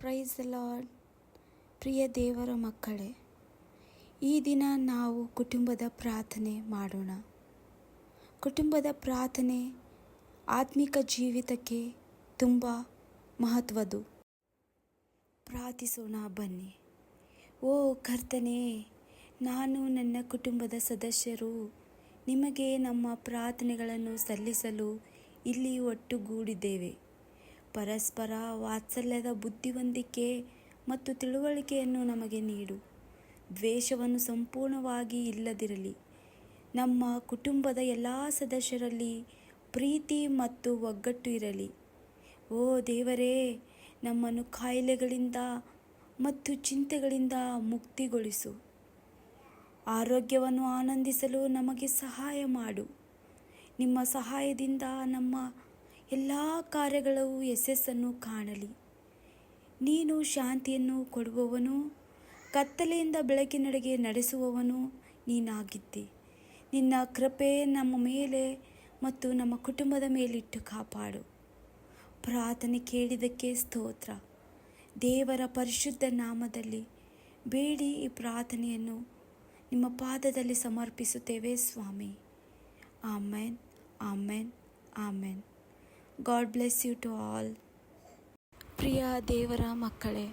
Price lord ಪ್ರಿಯ ದೇವರ ಮಕ್ಕಳೇ, ಈ ದಿನ ನಾವು ಕುಟುಂಬದ ಪ್ರಾರ್ಥನೆ ಮಾಡೋಣ. ಕುಟುಂಬದ ಪ್ರಾರ್ಥನೆ ಆತ್ಮಿಕ ಜೀವಿತಕ್ಕೆ ತುಂಬ ಮಹತ್ವದ್ದು. ಪ್ರಾರ್ಥಿಸೋಣ, ಬನ್ನಿ. ಓ ಕರ್ತನೇ, ನಾನು ನನ್ನ ಕುಟುಂಬದ ಸದಸ್ಯರು. ನಿಮಗೆ ನಮ್ಮ ಪ್ರಾರ್ಥನೆಗಳನ್ನು ಸಲ್ಲಿಸಲು ಇಲ್ಲಿ ಒಟ್ಟುಗೂಡಿದ್ದೇವೆ. ಪರಸ್ಪರ ವಾತ್ಸಲ್ಯದ ಬುದ್ಧಿವಂತಿಕೆ ಮತ್ತು ತಿಳುವಳಿಕೆಯನ್ನು ನಮಗೆ ನೀಡು. ದ್ವೇಷವನ್ನು ಸಂಪೂರ್ಣವಾಗಿ ಇಲ್ಲದಿರಲಿ. ನಮ್ಮ ಕುಟುಂಬದ ಎಲ್ಲ ಸದಸ್ಯರಲ್ಲಿ ಪ್ರೀತಿ ಮತ್ತು ಒಗ್ಗಟ್ಟು ಇರಲಿ. ಓ ದೇವರೇ, ನಮ್ಮನ್ನು ಕಾಯಿಲೆಗಳಿಂದ ಮತ್ತು ಚಿಂತೆಗಳಿಂದ ಮುಕ್ತಿಗೊಳಿಸು. ಆರೋಗ್ಯವನ್ನು ಆನಂದಿಸಲು ನಮಗೆ ಸಹಾಯ ಮಾಡು. ನಿಮ್ಮ ಸಹಾಯದಿಂದ ನಮ್ಮ ಎಲ್ಲ ಕಾರ್ಯಗಳು ಯಶಸ್ಸನ್ನು ಕಾಣಲಿ. ನೀನು ಶಾಂತಿಯನ್ನು ಕೊಡುವವನು, ಕತ್ತಲೆಯಿಂದ ಬೆಳಕಿನಡೆಗೆ ನಡೆಸುವವನು ನೀನಾಗಿದ್ದಿ. ನಿನ್ನ ಕೃಪೆ ನಮ್ಮ ಮೇಲೆ ಮತ್ತು ನಮ್ಮ ಕುಟುಂಬದ ಮೇಲಿಟ್ಟು ಕಾಪಾಡು. ಪ್ರಾರ್ಥನೆ ಕೇಳಿದಕ್ಕೆ ಸ್ತೋತ್ರ. ದೇವರ ಪರಿಶುದ್ಧ ನಾಮದಲ್ಲಿ ಬೇಡಿ ಈ ಪ್ರಾರ್ಥನೆಯನ್ನು ನಿಮ್ಮ ಪಾದದಲ್ಲಿ ಸಮರ್ಪಿಸುತ್ತೇವೆ ಸ್ವಾಮಿ. Amen amen, amen. God bless you to all ಪ್ರಿಯ ದೇವರ ಮಕ್ಕಳೇ,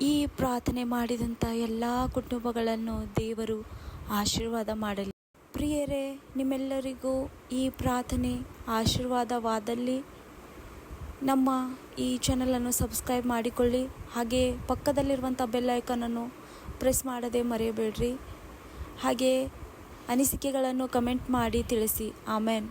ಈ ಪ್ರಾರ್ಥನೆ ಮಾಡಿದಂಥ ಎಲ್ಲ ಕುಟುಂಬಗಳನ್ನು ದೇವರು ಆಶೀರ್ವಾದ ಮಾಡಲಿ. ಪ್ರಿಯರೇ, ನಿಮ್ಮೆಲ್ಲರಿಗೂ ಈ ಪ್ರಾರ್ಥನೆ ಆಶೀರ್ವಾದವಾದಲ್ಲಿ ನಮ್ಮ ಈ ಚಾನಲನ್ನು ಸಬ್ಸ್ಕ್ರೈಬ್ ಮಾಡಿಕೊಳ್ಳಿ. ಹಾಗೆ ಪಕ್ಕದಲ್ಲಿರುವಂಥ ಬೆಲ್ ಐಕನನ್ನು ಪ್ರೆಸ್ ಮಾಡದೆ ಮರೆಯಬೇಡ್ರಿ. ಹಾಗೆ ಅನಿಸಿಕೆಗಳನ್ನು ಕಮೆಂಟ್ ಮಾಡಿ ತಿಳಿಸಿ. ಆಮೇನ್